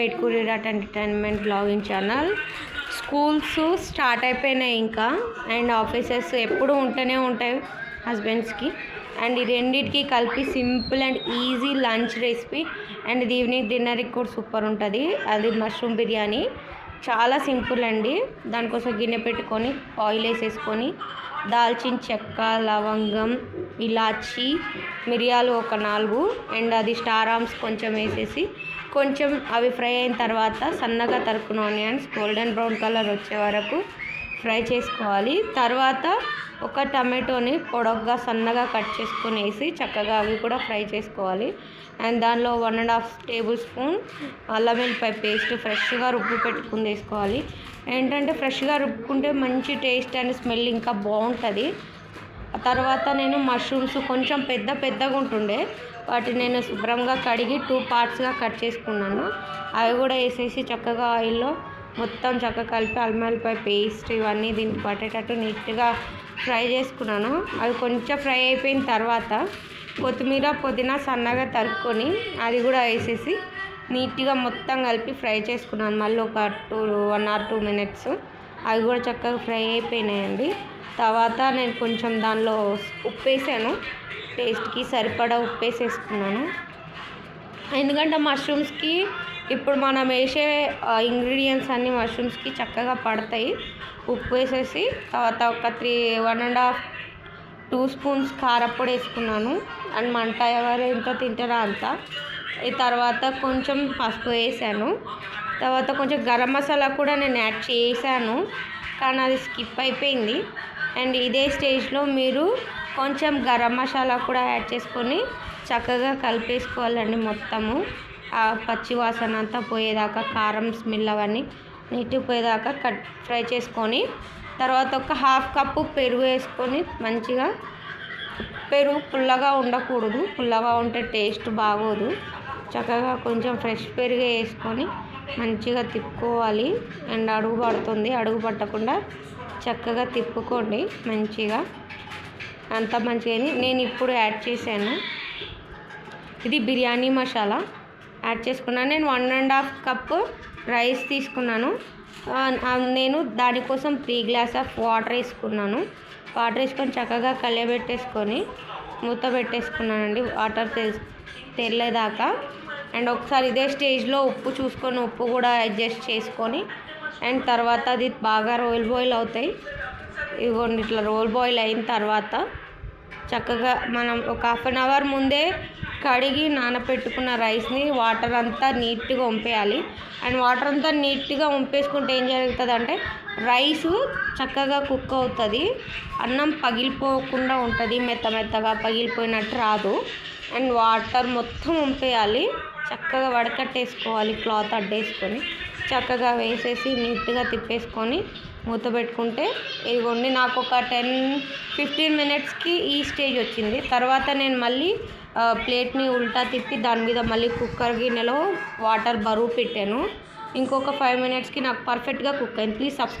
Eight కురీరాట్ entertainment blogging channel schools start అయిపోయినాయి ఇంకా. And offices ఎప్పుడు ఉంటూనే ఉంటాయి హస్బెండ్స్కి అండ్ ఈ రెండింటికి కలిపి simple and easy lunch recipe and ఇది ఈవినింగ్ డిన్నర్కి కూడా సూపర్ ఉంటుంది. అది మష్రూమ్ బిర్యానీ చాలా సింపుల్ అండి. దానికోసం గిన్నె పెట్టుకొని ఆయిల్ వేసేసుకొని దాల్చిన చెక్క లవంగం ఇలాచి మిరియాలు ఒక నాలుగు. అండ్ అది స్టార్ ఆమ్స్ కొంచెం వేసేసి కొంచెం అవి ఫ్రై అయిన తర్వాత సన్నగా తరుకున్న ఆనియన్స్ గోల్డెన్ బ్రౌన్ కలర్ వచ్చే వరకు ఫ్రై చేసుకోవాలి. తర్వాత ఒక టమాటోని పొడవుగా సన్నగా కట్ చేసుకొని వేసి చక్కగా అవి కూడా ఫ్రై చేసుకోవాలి. అండ్ దానిలో one and half tablespoon అల్లం వెల్లిపాయ పేస్ట్ ఫ్రెష్గా రుబ్బు పెట్టుకుని వేసుకోవాలి. ఏంటంటే ఫ్రెష్గా రుబ్బుకుంటే మంచి టేస్ట్ అండ్ స్మెల్ ఇంకా బాగుంటుంది. తర్వాత నేను మష్రూమ్స్ కొంచెం పెద్ద పెద్దగా ఉంటుండే. వాటిని నేను శుభ్రంగా కడిగి టూ పార్ట్స్గా కట్ చేసుకున్నాను. అవి కూడా వేసేసి చక్కగా ఆయిల్లో మొత్తం చక్కగా కలిపి అల్మల్లిపాయ పేస్ట్ ఇవన్నీ దీనికి పట్టేటట్టు నీట్గా ఫ్రై చేసుకున్నాను. అవి కొంచెం ఫ్రై అయిపోయిన తర్వాత కొత్తిమీర పుదీనా సన్నగా తరుక్కొని అది కూడా వేసేసి నీట్గా మొత్తం కలిపి ఫ్రై చేసుకున్నాను. మళ్ళీ ఒక two one or two minutes అవి కూడా చక్కగా ఫ్రై అయిపోయినాయండి. తర్వాత నేను కొంచెం దానిలో ఉప్పు వేసాను టేస్ట్కి సరిపడా ఉప్పు వేసేసుకున్నాను ఎందుకంటే మష్రూమ్స్కి ఇప్పుడు మనం వేసే ఇంగ్రీడియంట్స్ అన్నీ మష్రూమ్స్కి చక్కగా పడతాయి. ఉప్పు వేసేసి తర్వాత ఒక three one and half two spoons కారప్పొడి వేసుకున్నాను. అండ్ మంట ఎవరు ఎంతో తింటారో అంత. ఈ తర్వాత కొంచెం పసుపు వేసాను. తర్వాత కొంచెం గరం మసాలా కూడా నేను యాడ్ చేశాను. కానీ అది స్కిప్ అయిపోయింది. అండ్ ఇదే స్టేజ్లో మీరు కొంచెం గరం మసాలా కూడా యాడ్ చేసుకొని చక్కగా కలిపేసుకోవాలండి మొత్తము. ఆ పచ్చి వాసన అంతా పోయేదాకా కారం స్మెల్ అవన్నీ నీట్గా పోయేదాకా కట్ ఫ్రై చేసుకొని తర్వాత ఒక హాఫ్ కప్పు పెరుగు వేసుకొని మంచిగా పెరుగు పుల్లగా ఉండకూడదు. పుల్లగా ఉంటే టేస్ట్ బాగోదు. చక్కగా కొంచెం ఫ్రెష్ పెరుగు వేసుకొని మంచిగా తిప్పుకోవాలి. అండ్ అడుగు పడుతుంది. అడుగు పట్టకుండా చక్కగా తిప్పుకోండి. మంచిగా. అంత మంచిగా నేను ఇప్పుడు యాడ్ చేశాను. ఇది బిర్యానీ మసాలా. యాడ్ చేసుకున్నాను. నేను one and half cup rice తీసుకున్నాను. నేను దానికోసం త్రీ గ్లాస్ ఆఫ్ వాటర్ వేసుకున్నాను. వాటర్ వేసుకొని చక్కగా కలియబెట్టేసుకొని మూత పెట్టేసుకున్నానండి. వాటర్ తె తెల్లేదాకా. అండ్ ఒకసారి ఇదే స్టేజ్లో ఉప్పు చూసుకొని ఉప్పు కూడా అడ్జస్ట్ చేసుకొని అండ్ తర్వాత అది బాగా రోల్ బాయిల్ అవుతాయి. ఇదిగోండి ఇట్లా రోల్ బాయిల్ అయిన తర్వాత చక్కగా మనం ఒక హాఫ్ అన్ అవర్ ముందే కడిగి నానబెట్టుకున్న రైస్ని వాటర్ అంతా నీట్గా వంపేయాలి. అండ్ వాటర్ అంతా నీట్గా వంపేసుకుంటే ఏం జరుగుతుంది అంటే రైస్ చక్కగా కుక్ అవుతుంది. అన్నం పగిలిపోకుండా ఉంటుంది మెత్త మెత్తగా పగిలిపోయినట్టు రాదు. అండ్ వాటర్ మొత్తం వంపేయాలి. చక్కగా వడకట్టేసుకోవాలి క్లాత్ అడ్డేసుకొని. చక్కగా వేసేసి నీట్గా తిప్పేసుకొని మూత పెట్టుకుంటే ఇదిగోండి నాకు ఒక టెన్ ఫిఫ్టీన్ మినిట్స్కి ఈ స్టేజ్ వచ్చింది. తర్వాత నేను మళ్ళీ ప్లేట్ని ఉల్టా తిప్పి దాని మీద మళ్ళీ కుక్కర్ గిన్నెలో వాటర్ బరువు పెట్టాను. ఇంకొక ఫైవ్ మినిట్స్కి నాకు పర్ఫెక్ట్గా కుక్ అయింది. Please subscribe